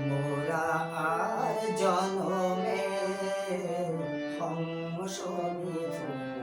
মোরা আর জনমে হংস মিথুন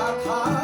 I'm